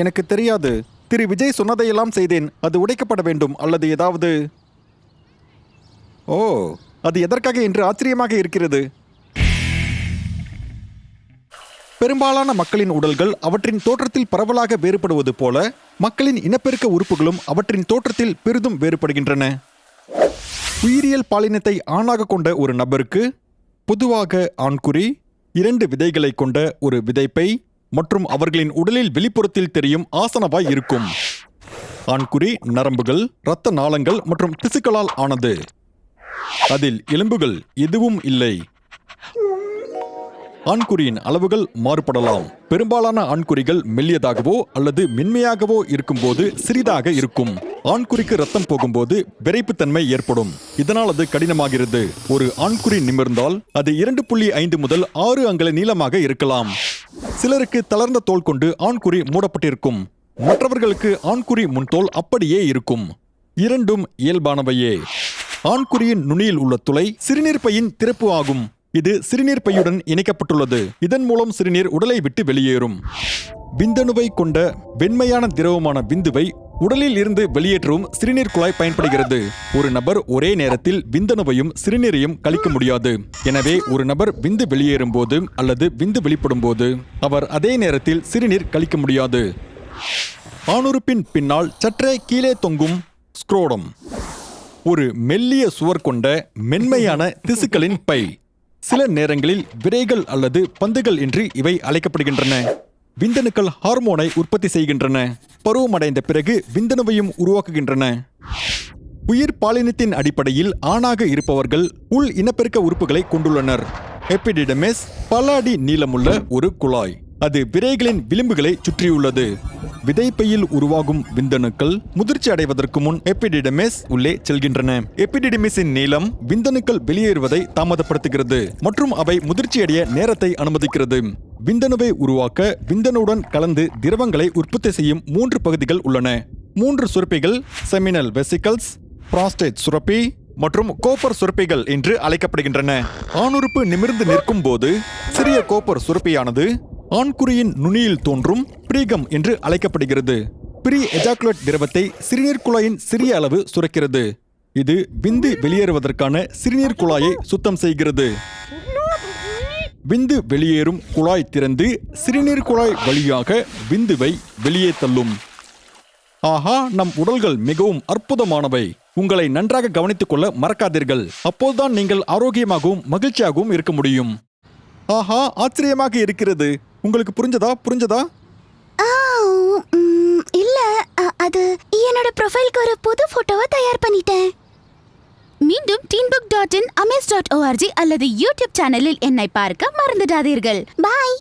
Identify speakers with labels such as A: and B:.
A: எனக்கு தெரியாது. திரு விஜய் சொன்னதையெல்லாம் செய்தேன். அது உடைக்கப்பட வேண்டும். அல்லது ஏதாவது? ஓ அது எதற்காக என்று ஆச்சரியமாக இருக்கிறது? பெரும்பாலான மக்களின் உடல்கள் அவற்றின் தோற்றத்தில் பரவலாக வேறுபடுவது போல மக்களின் இனப்பெருக்க உறுப்புகளும் அவற்றின் தோற்றத்தில் பெரிதும் வேறுபடுகின்றன. உயிரியல் பாலினத்தை ஆணாக கொண்ட ஒரு நபருக்கு பொதுவாக ஆண்குறி இரண்டு விதைகளை கொண்ட ஒரு விதைப்பை மற்றும் அவர்களின் உடலில் வெளிப்புறத்தில் தெரியும் ஆசனவாய் இருக்கும். ஆண்குறி நரம்புகள் இரத்த நாளங்கள் மற்றும் திசுக்களால் ஆனது. அதில் எலும்புகள் எதுவும் இல்லை. ஆண்குறியின் அளவுகள் மாறுபடலாம். பெரும்பாலான ஆண்குறிகள் மெல்லியதாகவோ அல்லது மென்மையாகவோ இருக்கும்போது சிறிதாக இருக்கும். ஆண்குறிக்கு ரத்தம் போகும்போது விரைப்புத்தன்மை ஏற்படும். இதனால் அது கடினமாகிறது. ஒரு ஆண்குறி நிமிர்ந்தால் அது இரண்டு புள்ளி ஐந்து முதல் ஆறு அங்குல நீளமாக இருக்கலாம். சிலருக்கு தளர்ந்த தோல் கொண்டு ஆண்குறி மூடப்பட்டிருக்கும். மற்றவர்களுக்கு ஆண்குறி முன்தோல் அப்படியே இருக்கும். இரண்டும் இயல்பானவையே. ஆண்குறியின் நுனியில் உள்ள துளை சிறுநீர் பையின் திறப்பு ஆகும். இது சிறுநீர் பையுடன் இணைக்கப்பட்டுள்ளது. இதன் மூலம் சிறுநீர் உடலை விட்டு வெளியேறும். விந்தணுவை கொண்ட வெண்மையான திரவமான விந்துவை உடலில் இருந்து வெளியேற்றவும் சிறுநீர் குழாய் பயன்படுகிறது. ஒரு நபர் ஒரே நேரத்தில் விந்தணுவையும் சிறுநீரையும் கழிக்க முடியாது. எனவே ஒரு நபர் விந்து வெளியேறும் போது அல்லது விந்து வெளிப்படும் போது அவர் அதே நேரத்தில் சிறுநீர் கழிக்க முடியாது. ஆணுறுப்பின் பின்னால் சற்றே கீழே தொங்கும் ஸ்க்ரோடம். ஒரு மெல்லிய சுவர் கொண்ட மென்மையான திசுக்களின் பை. சில நேரங்களில் விரைகள் அல்லது பந்துகள் என்று இவை அழைக்கப்படுகின்றன. விந்தணுக்கள் ஹார்மோனை உற்பத்தி செய்கின்றன. பருவமடைந்த பிறகு விந்தணுவையும் உருவாக்குகின்றன. உயிர் பாலினத்தின் அடிப்படையில் ஆணாக இருப்பவர்கள் உள் இனப்பெருக்க உறுப்புகளை கொண்டுள்ளனர். எப்பிடிடமெஸ் பல அடி நீளமுள்ள ஒரு குழாய். அது விரைகளின் விளிம்புகளை சுற்றியுள்ளது. விதைப்பையில் உருவாகும் விந்தணுக்கள் முதிர்ச்சி அடைவதற்கு முன் எப்பிடிடமெஸ் உள்ளே செல்கின்றன. எப்பிடிடமிஸின் நீளம் விந்தணுக்கள் வெளியேறுவதை தாமதப்படுத்துகிறது மற்றும் அவை முதிர்ச்சியடைய நேரத்தை அனுமதிக்கிறது. விந்தணுவை உருவாக்க விந்தணுடன் கலந்து திரவங்களை உற்பத்தி செய்யும் மூன்று பகுதிகள் உள்ளன. மூன்று சுரப்பிகள் செமினல் வெசிகல்ஸ் பிராஸ்டேட் சுரப்பி மற்றும் கோப்பர் சுரப்பிகள் என்று அழைக்கப்படுகின்றன. ஆணுறுப்பு நிமிர்ந்து நிற்கும் போது சிறிய கோப்பர் சுரப்பியானது ஆண்குறியின் நுனியில் தோன்றும் பிரீகம் என்று அழைக்கப்படுகிறது. ப்ரீ எஜாக்குலேட் திரவத்தை சிறுநீர் குழாயின் சிறிய அளவு சுரக்கிறது. இது விந்து வெளியேறுவதற்கான சிறுநீர் குழாயை சுத்தம் செய்கிறது. விந்து வெளியேறும் குழாய் திறந்து சிறுநீர் குழாய் வழியாக விந்துவை வெளியே தள்ளும். ஆஹா நம் உடல்கள் மிகவும் அற்புதமானவை. உங்களை நன்றாக கவனித்துக் கொள்ள மறக்காதீர்கள். அப்போதுதான் நீங்கள் ஆரோக்கியமாகவும் மகிழ்ச்சியாகவும் இருக்க முடியும். ஆஹா ஆச்சரியமாக இருக்கிறது. உங்களுக்கு புரிஞ்சதா? புரிஞ்சதா?
B: ஆ, ம், இல்ல. அது என்னோட ப்ரொஃபைலுக்கு ஒரு புது போட்டோவை தயார் பண்ணிட்டேன். மீண்டும் டீன்புக் dot in amaze dot org அல்லது யூடியூப் சேனலில் என்னை பார்க்க மறந்துடாதீர்கள். பாய்